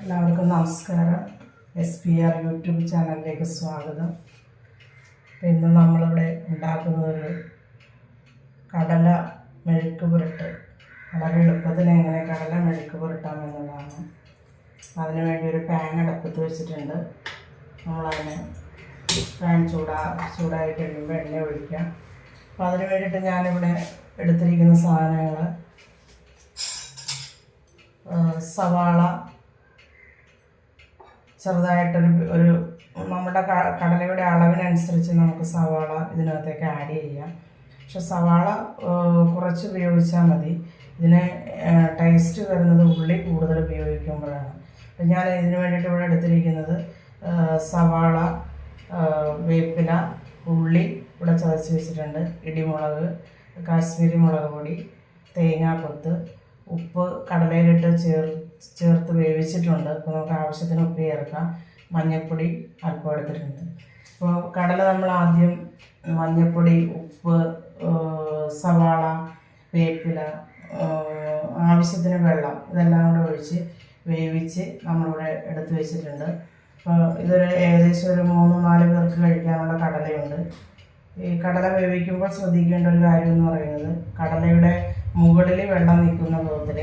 എല്ലാവർക്കും നമസ്കാരം. S P R YouTube ചാനലിലേക്ക് സ്വാഗതം. ഇന്ന് നമ്മളിവിടെ ഉണ്ടാക്കുന്നത് ഒരു കടല മെഴുക്ക് പുരട്ട്. വളരെ എളുപ്പത്തിൽ എങ്ങനെ കടല മെഴുക്ക് പുരട്ടാം എന്നുള്ളതാണ് അതിന് വേണ്ടി ഒരു പാൻ അടുപ്പത്ത് വെച്ചിട്ടുണ്ട്. നമ്മളതിന് പാൻ ചൂടാ ചൂടായി കഴിയുമ്പോൾ എണ്ണ ഒഴിക്കാം. അപ്പോൾ അതിന് വേണ്ടിയിട്ട് ഞാനിവിടെ എടുത്തിരിക്കുന്ന സാധനങ്ങൾ സവാള ചെറുതായിട്ടൊരു ഒരു നമ്മുടെ കടലയുടെ അളവിനനുസരിച്ച് നമുക്ക് സവാള ഇതിനകത്തേക്ക് ആഡ് ചെയ്യാം. പക്ഷെ സവാള കുറച്ച് ഉപയോഗിച്ചാൽ മതി. ഇതിന് ടേസ്റ്റ് വരുന്നത് ഉള്ളി കൂടുതൽ ഉപയോഗിക്കുമ്പോഴാണ്. അപ്പം ഞാൻ ഇതിന് വേണ്ടിയിട്ട് ഇവിടെ എടുത്തിരിക്കുന്നത് സവാള വേപ്പില ഉള്ളി ഇവിടെ ചതച്ച് വെച്ചിട്ടുണ്ട്. ഇടിമുളക് കാശ്മീരി മുളക് പൊടി തേങ്ങാക്കൊത്ത് ഉപ്പ് കടലയിലിട്ട് ചേർ ചേർത്ത് വേവിച്ചിട്ടുണ്ട്. അപ്പോൾ നമുക്ക് ആവശ്യത്തിന് ഉപ്പ് ചേർക്കാം. മഞ്ഞൾപ്പൊടി അല്പം എടുത്തിട്ടുണ്ട്. അപ്പോൾ കടല നമ്മൾ ആദ്യം മഞ്ഞൾപ്പൊടി ഉപ്പ് സവാള വേപ്പില ആവശ്യത്തിന് വെള്ളം ഇതെല്ലാം കൂടെ ഒഴിച്ച് വേവിച്ച് നമ്മളിവിടെ എടുത്ത് വെച്ചിട്ടുണ്ട്. അപ്പോൾ ഇതൊരു ഏകദേശം ഒരു മൂന്ന് നാല് പേർക്ക് കഴിക്കാനുള്ള കടലയുണ്ട്. ഈ കടല വേവിക്കുമ്പോൾ ശ്രദ്ധിക്കേണ്ട ഒരു കാര്യം എന്ന് പറയുന്നത് കടലയുടെ മുകളിൽ വെള്ളം നിൽക്കുന്ന വിധത്തിൽ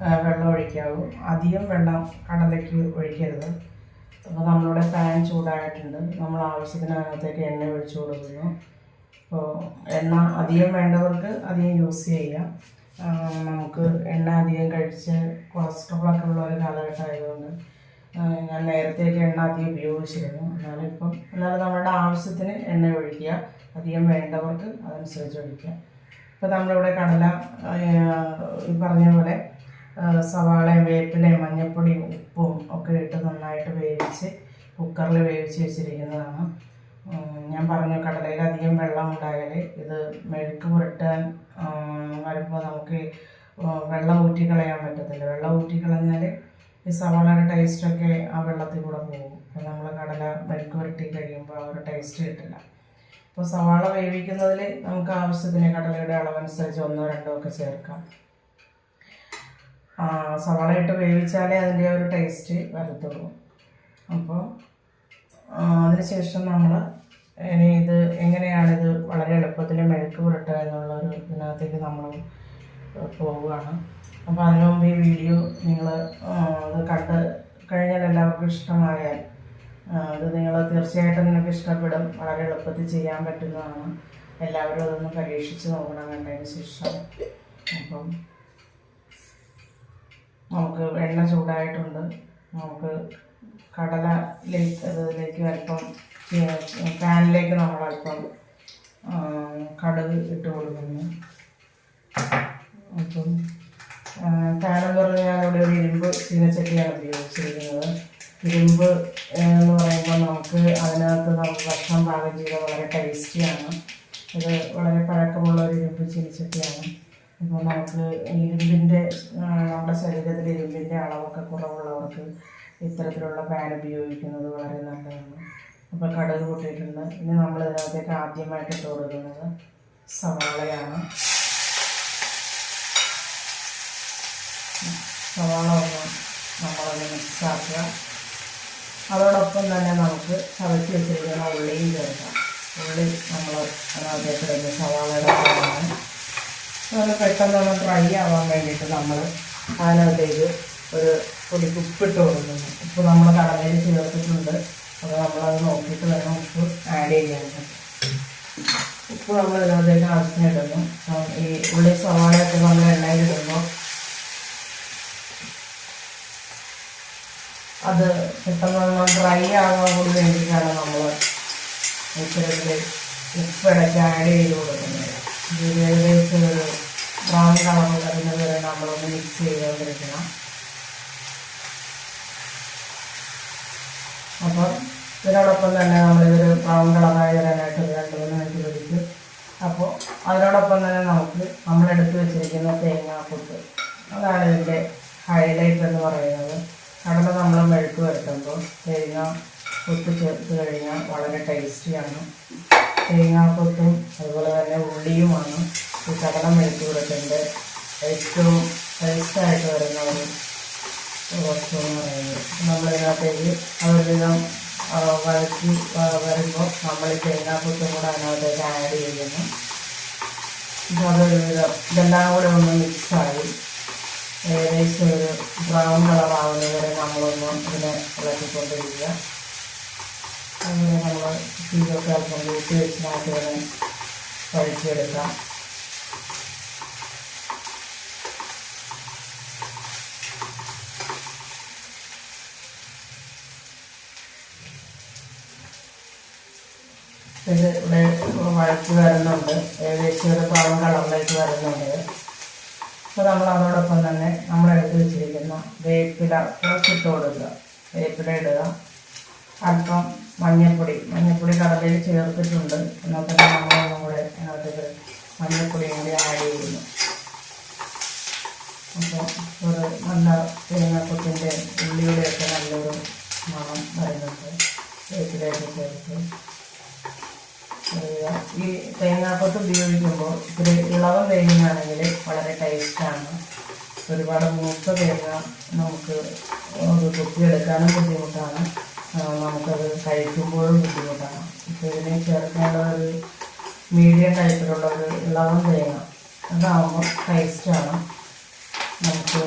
വെള്ളം ഒഴിക്കാവൂ. അധികം വെള്ളം കടലയ്ക്ക് ഒഴിക്കരുത്. അപ്പോൾ നമ്മളിവിടെ പാൻ ചൂടായിട്ടുണ്ട്. നമ്മൾ ആവശ്യത്തിന് അതിനകത്തേക്ക് എണ്ണ ഒഴിച്ചു കൊടുക്കുന്നു. അപ്പോൾ എണ്ണ അധികം വേണ്ടവർക്ക് അധികം യൂസ് ചെയ്യാം. നമുക്ക് എണ്ണ അധികം കഴിച്ച് കൊളസ്ട്രോളൊക്കെ ഉള്ള ഒരു കാലഘട്ടമായതുകൊണ്ട് ഞാൻ നേരത്തെയൊക്കെ എണ്ണ അധികം ഉപയോഗിച്ചിരുന്നു. എന്നാലും ഇപ്പം എന്നാലും നമ്മുടെ ആവശ്യത്തിന് എണ്ണ ഒഴിക്കുക. അധികം വേണ്ടവർക്ക് അതനുസരിച്ച് ഒഴിക്കുക. ഇപ്പോൾ നമ്മളിവിടെ കടല ഈ പറഞ്ഞ പോലെ സവാളയും വേപ്പിലയും മഞ്ഞൾപ്പൊടിയും ഉപ്പും ഒക്കെ ഇട്ട് നന്നായിട്ട് വേവിച്ച് കുക്കറിൽ വേവിച്ച് വെച്ചിരിക്കുന്നതാണ്. ഞാൻ പറഞ്ഞു കടലയിൽ അധികം വെള്ളം ഉണ്ടായാൽ ഇത് മെഴുക്ക് പുരട്ടാൻ വരുമ്പോൾ നമുക്ക് വെള്ളം ഊറ്റി കളയാൻ പറ്റത്തില്ല. വെള്ളം ഊറ്റി കളഞ്ഞാൽ ഈ സവാളയുടെ ടേസ്റ്റൊക്കെ ആ വെള്ളത്തിൽ കൂടെ പോകും. അപ്പോൾ നമ്മൾ കടല മെഴുക്ക് പുരട്ടി കഴിയുമ്പോൾ ആ ഒരു ടേസ്റ്റ് കിട്ടില്ല. അപ്പോൾ സവാള വേവിക്കുന്നതിൽ നമുക്ക് ആവശ്യത്തിന് കടലയുടെ അളവനുസരിച്ച് ഒന്നോ രണ്ടോ ഒക്കെ ചേർക്കാം. ആ, സവാള ഇട്ട് വേവിച്ചാലേ അതിന്റെ ഒരു ടേസ്റ്റ് വരത്തുള്ളൂ. അപ്പോൾ അതിനുശേഷം നമ്മൾ ഇനി ഇത് എങ്ങനെയാണിത് വളരെ എളുപ്പത്തിൽ മെഴുക്ക് പുരട്ടുക എന്നുള്ളൊരു ഇതിനകത്തേക്ക് നമ്മൾ പോവുകയാണ്. അപ്പോൾ അതിനു മുമ്പ് ഈ വീഡിയോ നിങ്ങൾ അത് കണ്ട് കഴിഞ്ഞാൽ എല്ലാവർക്കും ഇഷ്ടമായാൽ അത് നിങ്ങൾ തീർച്ചയായിട്ടും നിങ്ങൾക്ക് ഇഷ്ടപ്പെടും. വളരെ എളുപ്പത്തിൽ ചെയ്യാൻ പറ്റുന്നതാണ്. എല്ലാവരും അതൊന്ന് പരീക്ഷിച്ച് നോക്കണം കണ്ടതിന് ശേഷം. അപ്പം നമുക്ക് എണ്ണ ചൂടായിട്ടുണ്ട്. നമുക്ക് കടലയിലേക്ക് അതിലേക്ക് അല്പം പാനിലേക്ക് നമ്മൾ അല്പം കടുക് ഇട്ട് കൊടുക്കുന്നു. അപ്പം പാനെന്ന് പറഞ്ഞാൽ ഇവിടെ ഒരു ഇരുമ്പ് ചീനച്ചട്ടിയാണ് ഉപയോഗിച്ചിരിക്കുന്നത്. ഇരുമ്പ് എന്ന് പറയുമ്പോൾ നമുക്ക് അതിനകത്ത് നമുക്ക് ഭക്ഷണം പാകം ചെയ്താൽ വളരെ ടേസ്റ്റിയാണ്. ഇത് വളരെ പഴക്കമുള്ള ഒരു ഇരുമ്പ് ചീനച്ചട്ടിയാണ് അപ്പോൾ നമുക്ക് ഇരുമ്പിന്റെ നമ്മുടെ ശരീരത്തിൽ ഇരുമ്പിന്റെ അളവൊക്കെ കുറവുള്ളവർക്ക് ഇത്തരത്തിലുള്ള ഫാൻ ഉപയോഗിക്കുന്നത് വളരെ നല്ലതാണ്. അപ്പോൾ കടുക് പൊട്ടിയിട്ടുണ്ട്. ഇനി നമ്മൾ ഇതിനകത്തേക്ക് ആദ്യമായിട്ട് ഇട്ട് കൊടുക്കുന്നത് സവാളയാണ്. സവാള ഒന്ന് നമ്മളൊന്ന് മിക്സാക്കുക. അതോടൊപ്പം തന്നെ നമുക്ക് ചവച്ച് വെച്ചിരിക്കുന്ന ഉള്ളിയും ചേർക്കാം. ഉള്ളി നമ്മൾ അതിനകത്തേക്ക് സവാളയുടെ അത് പെട്ടെന്നൊന്ന് ഫ്രൈ ആവാൻ വേണ്ടിയിട്ട് നമ്മൾ അതിനകത്തേക്ക് ഒരു പൊടി ഉപ്പിട്ട് കൊടുക്കുന്നു. ഉപ്പ് നമ്മൾ കടലയിൽ ചേർത്തിട്ടുണ്ട്. അപ്പോൾ നമ്മളത് നോക്കിയിട്ട് വേണം ഉപ്പ് ആഡ് ചെയ്യാനായിട്ട്. ഉപ്പ് നമ്മൾ ഇതിനകത്തേക്ക് ആവശ്യത്തിന് ഇടുന്നു ഈ ഉള്ളി സവാളയൊക്കെ നമ്മൾ എണ്ണയിൽ ഇടുമ്പോൾ അത് പെട്ടെന്ന് ഡ്രൈ ആകാൻ കൂടി വേണ്ടിയിട്ടാണ് നമ്മൾ ഇത്തരത്തിൽ ഉപ്പിടയ്ക്ക് ആഡ് ചെയ്ത് കൊടുക്കുന്നത്. ഇത് ഏകദേശം ഒരു ബ്രൗൺ കളർ വരുന്നത് വരെ നമ്മളൊന്ന് മിക്സ് ചെയ്തുകൊണ്ടിരിക്കണം അപ്പം ഇതിനോടൊപ്പം തന്നെ നമ്മളിതൊരു ബ്രൗൺ കളറായി വരാനായിട്ട് ഒരു രണ്ട് മൂന്ന് മിനിറ്റ് പിടിക്കും അപ്പോൾ അതിനോടൊപ്പം തന്നെ നമുക്ക് നമ്മളെടുത്ത് വെച്ചിരിക്കുന്ന തേങ്ങാക്കൊത്ത് അതാണ് ഇതിന്റെ ഹൈലൈറ്റ് എന്ന് പറയുന്നത് കടല നമ്മൾ മെഴുക്ക് വരുത്തുമ്പോൾ തേങ്ങ പുട്ട് ചേർത്ത് കഴിഞ്ഞാൽ വളരെ ടേസ്റ്റിയാണ് തേങ്ങാക്കൊത്തും അതുപോലെ തന്നെ ഉള്ളിയുമാണ് ഈ കടല മെഴുക്ക് കൊടുക്കേണ്ടത് ഏറ്റവും ടേസ്റ്റായിട്ട് വരുന്ന ഒരു വസ്തുവെന്ന് പറയുന്നത്. നമ്മളിതിനകത്തേക്ക് അതൊരുവിധം ആ, വരുമ്പോൾ നമ്മൾ ഈ തേങ്ങാക്കൊത്തും കൂടെ അതിനകത്തേക്ക് ആഡ് ചെയ്യുന്നു അപ്പോൾ അതൊരുവിധം ഇതെല്ലാം കൂടെ ഒന്ന് മിക്സായി. ഏകദേശം ഒരു ബ്രൗൺ കളറാവുന്നത് നമ്മളൊന്ന് ഇതിനെ ഇളക്കിക്കൊണ്ടിരിക്കുക. അങ്ങനെ നമ്മൾ ഇതൊക്കെ അല്പം കൂട്ടി വെച്ചിനകത്ത് ഇതിനെ കഴിച്ചെടുക്കാം ഇത് ഇവിടെ വഴച്ച് വരുന്നുണ്ട്. ഏകദേശം ഒരു പഴം കളറിലേക്ക് വരുന്നുണ്ട്. അപ്പോൾ നമ്മൾ അതോടൊപ്പം തന്നെ നമ്മൾ എടുത്ത് വെച്ചിരിക്കുന്ന വേപ്പില കുറച്ചിട്ട് കൊടുക്കുക. വേപ്പില ഇടുക. അല്പം മഞ്ഞൾപ്പൊടി മഞ്ഞൾപ്പൊടി കടലയിൽ ചേർത്തിട്ടുണ്ട്. എന്നാൽ തന്നെ നമ്മളൊന്നും കൂടെ അതിനകത്തേക്ക് മഞ്ഞൾപ്പൊടിയും കൂടി ആഡ് ചെയ്യുന്നു. അപ്പോൾ ഒരു നല്ല തേങ്ങാക്കൊത്തിന്റെ ഉള്ളിയുടെയൊക്കെ നല്ലൊരു മണം വരുന്നുണ്ട്. വേറ്റിലേക്ക് ചേർത്ത് ഈ തേങ്ങാക്കൊത്ത് ഉപയോഗിക്കുമ്പോൾ ഇത്തിരി ഇളവ് തേങ്ങയാണെങ്കിൽ വളരെ ടേസ്റ്റാണ്. ഒരുപാട് മൂത്ത തേങ്ങ നമുക്ക് കൊത്തിയെടുക്കാനും ബുദ്ധിമുട്ടാണ്. നമുക്കത് കഴിക്കുമ്പോഴും ബുദ്ധിമുട്ടാണ്. അപ്പോൾ ഇതിനെ ചേർക്കേണ്ട ഒരു മീഡിയം ടൈപ്പിലുള്ള ഒരു ഇളവൻ തേങ്ങ അതാകുമ്പോൾ ടേസ്റ്റാണ് നമുക്ക്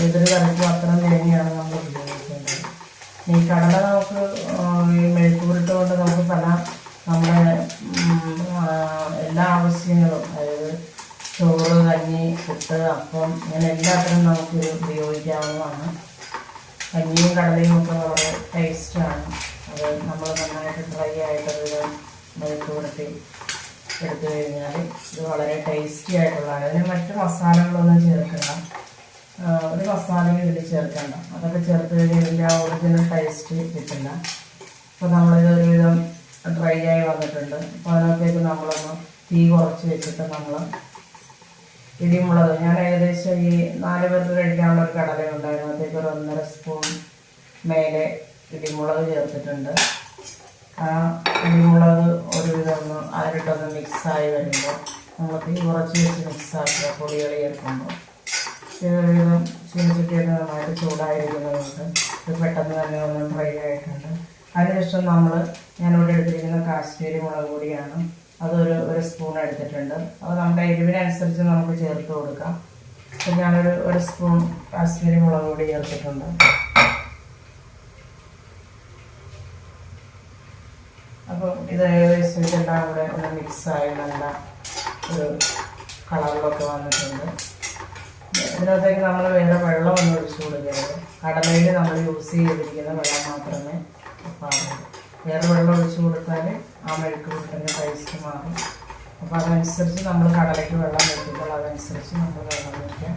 ഏതൊരു കറിക്കും അത്തരം തേങ്ങയാണ് നമ്മൾ ഉപയോഗിക്കേണ്ടത്. ഈ കടല നമുക്ക് ഈ മെഴുക്കുപുരട്ട് കൊണ്ട് നമുക്ക് പല നമ്മുടെ എല്ലാ ആവശ്യങ്ങളും അതായത് ചോറ് കഞ്ഞി പുട്ട് അപ്പം ഇങ്ങനെ എല്ലാത്തിനും നമുക്ക് ഉപയോഗിക്കാവുന്നതാണ്. കഞ്ഞിയും കടലയും ഒക്കെ വളരെ ടേസ്റ്റാണ് അത് നമ്മൾ നന്നായിട്ട് ഡ്രൈ ഒരു മെഴുക്ക് പുരട്ടി എടുത്തു കഴിഞ്ഞാൽ ഇത് വളരെ ടേസ്റ്റി ആയിട്ടുള്ളതാണ് അതിന് മറ്റ് മസാലകളൊന്നും ചേർക്കണ്ട. ഒരു മസാലയും ഇതിൽ ചേർക്കണം അതൊക്കെ ചേർത്ത് കഴിഞ്ഞാൽ ആ ഒറിജിനൽ ടേസ്റ്റ് കിട്ടില്ല. അപ്പോൾ നമ്മളിത് ഒരുവിധം ഡ്രൈ ആയി വന്നിട്ടുണ്ട്. അപ്പോൾ അതിനകത്തേക്ക് നമ്മളൊന്ന് തീ കുറച്ച് വെച്ചിട്ട് നമ്മൾ ഇടിമുളക് ഞാൻ ഏകദേശം ഈ നാല് പേർക്ക് കഴിക്കാനുള്ള ഒരു ഉണ്ടായിരുന്നു. അതിനകത്തേക്ക് ഒരു ഒന്നര സ്പൂൺ മേലെ ഇടിമുളക് ചേർത്തിട്ടുണ്ട്. ആ ഇടിമുളക് ഒരുവിധം ഒന്ന് അതിലിട്ടൊന്ന് മിക്സായി വരുമ്പോൾ നമ്മൾ തീ കുറച്ച് വെച്ച് മിക്സാക്കുക. പൊടികൾ ചേർക്കുമ്പോൾ. ഒരുവിധം ചീനച്ചട്ടിയൊക്കെ നന്നായിട്ട് ചൂടായിരിക്കുന്നതുകൊണ്ട് ഇത് പെട്ടെന്ന് തന്നെ ഒന്ന് ഡ്രൈ ആയിട്ടുണ്ട്. അതിനുശേഷം നമ്മൾ ഞാനിവിടെ എടുത്തിരിക്കുന്ന കാശ്മീരി മുളക് പൊടിയാണ് അതൊരു ഒരു സ്പൂൺ എടുത്തിട്ടുണ്ട്. അപ്പോൾ നമ്മുടെ എരിവിനനുസരിച്ച് നമുക്ക് ചേർത്ത് കൊടുക്കാം. അപ്പം ഞാനൊരു ഒരു സ്പൂൺ കാശ്മീരി മുളക് പൊടി ചേർത്തിട്ടുണ്ട്. അപ്പം ഇത് ഏകദേശം ഇതെല്ലാം കൂടെ ഒന്ന് മിക്സായി നല്ല ഒരു കളറിലൊക്കെ വന്നിട്ടുണ്ട്. ഇതിനകത്തേക്ക് നമ്മൾ വേറെ വെള്ളമൊന്നും ഒഴിച്ചു കൊടുക്കരുത്. കടലയിൽ നമ്മൾ യൂസ് ചെയ്തിരിക്കുന്ന വെള്ളം മാത്രമേ പാടുള്ളൂ വേറെ വെള്ളം ഒഴിച്ചു കൊടുത്താൽ ആ മെഴുക്ക് പുട്ടിന്റെ ടേസ്റ്റ് മാറും. അപ്പോൾ അതനുസരിച്ച് നമ്മൾ കടലയ്ക്ക് വെള്ളം വെക്കുമ്പോൾ അതനുസരിച്ച് നമ്മൾ വെള്ളം വയ്ക്കുക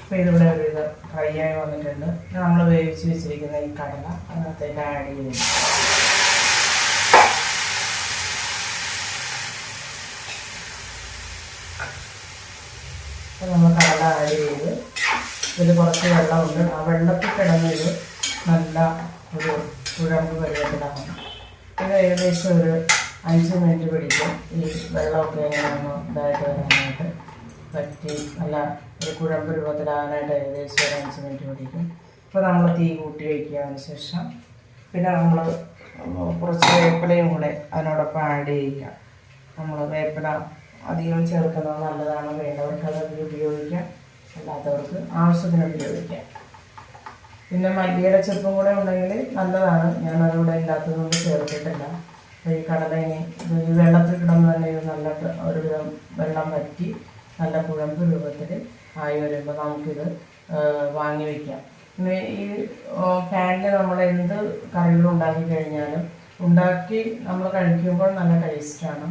അപ്പോൾ ഇതിവിടെ ഒരു ഇത് ഫ്രൈ ആയി വന്നിട്ടുണ്ട്. നമ്മൾ വേവിച്ച് വെച്ചിരിക്കുന്ന ഈ കടല അതിനകത്തേക്ക് ആഡ് ചെയ്യുന്നു. അപ്പോൾ നമ്മൾ കടല ആഡ് ചെയ്ത് ഇതിൽ കുറച്ച് വെള്ളമുണ്ട്. ആ വെള്ളത്തിൽ കിടന്നത് നല്ല ഒരു കുഴമ്പ് പരുവത്തിലാകണം ഇത് ഏകദേശം ഒരു അഞ്ച് മിനിറ്റ് പിടിക്കും. ഈ വെള്ളമൊക്കെ എങ്ങനെയാണോ ഇതായിട്ട് വരാനായിട്ട് പറ്റി നല്ല ഒരു കുഴമ്പ് രൂപത്തിലാകാനായിട്ട് ഏകദേശം ഒരു അഞ്ച് മിനിറ്റ് പിടിക്കും. അപ്പോൾ നമ്മൾ തീ കൂട്ടി വയ്ക്കുകയതിന് ശേഷം. പിന്നെ നമ്മൾ കുറച്ച് വേപ്പിലയും കൂടെ അതിനോടൊപ്പം ആഡ് ചെയ്യുക. നമ്മൾ വേപ്പില അധികം ചേർക്കുന്നത് നല്ലതാണ് വേണ്ടവർക്ക് അത് ഉപയോഗിക്കാം. അല്ലാത്തവർക്ക് ആവശ്യത്തിന് ഉപയോഗിക്കാം. പിന്നെ മല്ലിയുടെ ചെറുപ്പം കൂടെ ഉണ്ടെങ്കിൽ നല്ലതാണ്. ഞാൻ അതിവിടെ ഇല്ലാത്തതുകൊണ്ട് ചേർത്തിട്ടില്ല. ഈ കടലേനെ വെള്ളത്തിൽ കിടന്ന് തന്നെ ഇത് നല്ല ഒരു വെള്ളം വറ്റി നല്ല കുഴമ്പ് രൂപത്തിൽ ആയി വരുമ്പോൾ നമുക്കിത് വാങ്ങി വയ്ക്കാം പിന്നെ ഈ ഫാനിൽ നമ്മൾ എന്ത് കറികളും ഉണ്ടാക്കി കഴിഞ്ഞാലും ഉണ്ടാക്കി നമ്മൾ കഴിക്കുമ്പോൾ നല്ല ടേസ്റ്റാണ്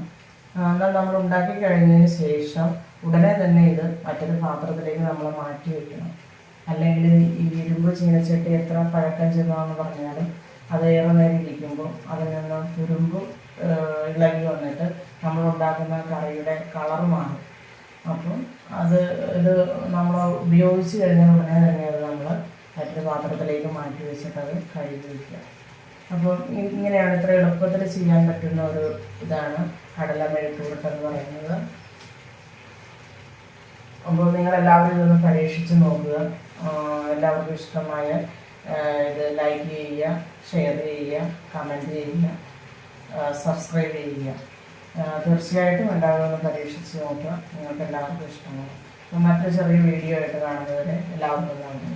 എന്നാൽ നമ്മൾ ഉണ്ടാക്കി കഴിഞ്ഞതിന് ശേഷം ഉടനെ തന്നെ ഇത് മറ്റൊരു പാത്രത്തിലേക്ക് നമ്മൾ മാറ്റി വെക്കണം. അല്ലെങ്കിൽ ഈ ഇരുമ്പ് ചീനച്ചട്ടി എത്ര പഴക്കം ചെന്നതെന്ന് പറഞ്ഞാലും അത് ഏറെ നേരം ഇരിക്കുമ്പോൾ അതിൽ നിന്ന് തുരുമ്പും ഇളകി വന്നിട്ട് നമ്മൾ ഉണ്ടാക്കുന്ന കറിയുടെ കളർ മാറും അപ്പം അത് ഇത് നമ്മൾ ഉപയോഗിച്ച് കഴിഞ്ഞ ഉടനെ തന്നെ അത് നമ്മൾ മറ്റൊരു പാത്രത്തിലേക്ക് മാറ്റി വെച്ചിട്ട് അത് കഴുകി വയ്ക്കുക അപ്പം ഇങ്ങനെയാണ് ഇത്ര എളുപ്പത്തിൽ ചെയ്യാൻ പറ്റുന്ന ഒരു ഇതാണ് കടല മെഴുക്ക് എന്ന് പറയുന്നത്. അപ്പോൾ നിങ്ങളെല്ലാവരും ഇതൊന്ന് പരീക്ഷിച്ച് നോക്കുക. എല്ലാവർക്കും ഇഷ്ടമായ ഇത് ലൈക്ക് ചെയ്യുക ഷെയർ ചെയ്യുക കമന്റ് ചെയ്യുക സബ്സ്ക്രൈബ് ചെയ്യുക. തീർച്ചയായിട്ടും ഒന്ന് പരീക്ഷിച്ച് നോക്കുക. നിങ്ങൾക്ക് എല്ലാവർക്കും ഇഷ്ടമാണ് മറ്റൊരു ചെറിയ വീഡിയോ ആയിട്ട് കാണുന്നവരെ എല്ലാവർക്കും നന്ദി